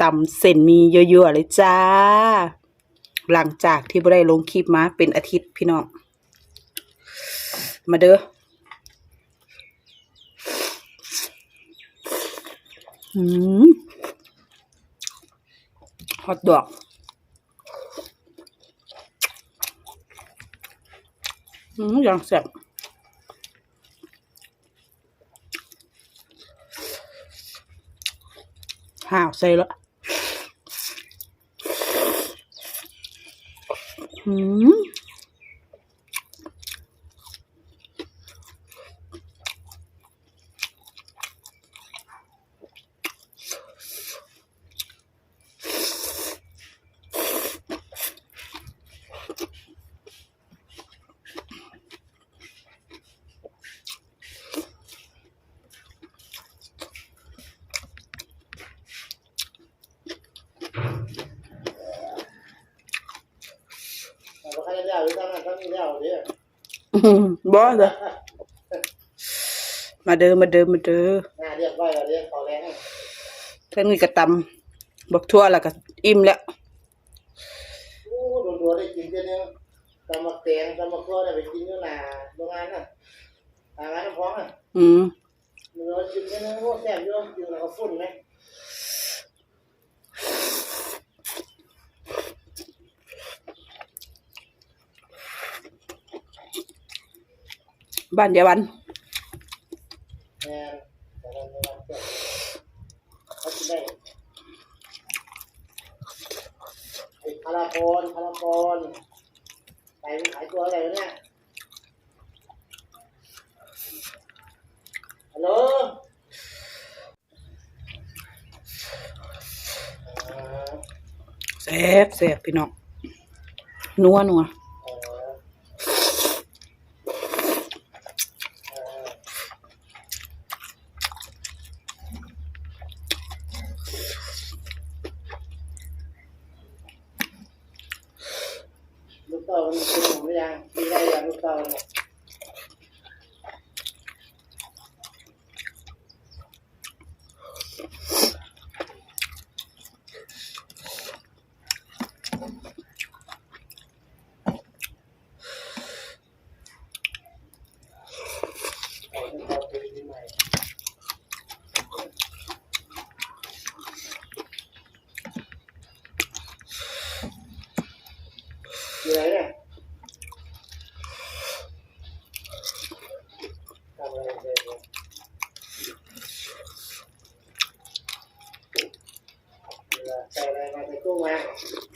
ตำเส้นมีเยอะๆเลยจ้า หลังจากที่บ่ได้ลงคลิปมาเป็นอาทิตย์พี่น้อง มาเด้ออืมฮอตดอกอืมอย่างแซ่บห่าวใส่ละ อื แต่ว่าใครจะเลี้ยวหรือทำงานเขามีเลี้ยวเนี่ยอื้อหือบอสเลยมาเด้อมาเด้อมาเด้อ หน้าเรียบร้อยแล้วเรียกขอแรงให้เพิ่นมีกระตำบอกทั่วแล้วก็อิ่มแล้ว โอ้โดนตัวได้กินเจ้าเนี่ยตำมักแตงตำมักข้อได้ไปกินอยู่หน้าโรงงานน่ะหางานน้ำพองอะอืม มันเรากินเจ้าเนี่ยโอ้แซ่บอยู่กินแล้วก็ฝุ่นไหม บ้านเดียววันแม่นแต่เราไม่รับเจ้าเขากินได้ไอ้คาราโคนคาราโคนไปมันขายตัวอะไรวะเนี่ยฮัลโหลอ่าแซ่บแซ่บพี่น้องนัวนัว เอ่อเอ่อลูกเต้ามันเป็นหมอยังมีได้ยางลูกเต้าไปที่ใหม่ อยู่ไหนเนี่ยท